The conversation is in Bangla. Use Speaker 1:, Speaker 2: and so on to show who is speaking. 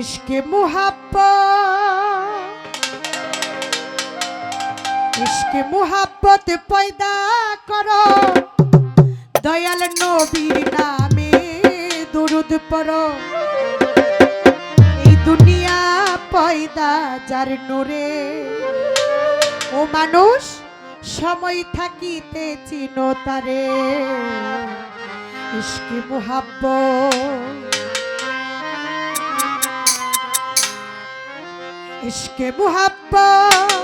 Speaker 1: ইশকে মুহাব্ব ইশকে মুহাব্বত পয়দা করো। দয়াল নবীর নামে দুরুদ পড়ো। এই দুনিয়া পয়দা যার নূরে। ও মানুষ, সময় থাকিতে চিনো তারে। ইশকে মুহাব্বত। ইশকে মুহাব্বত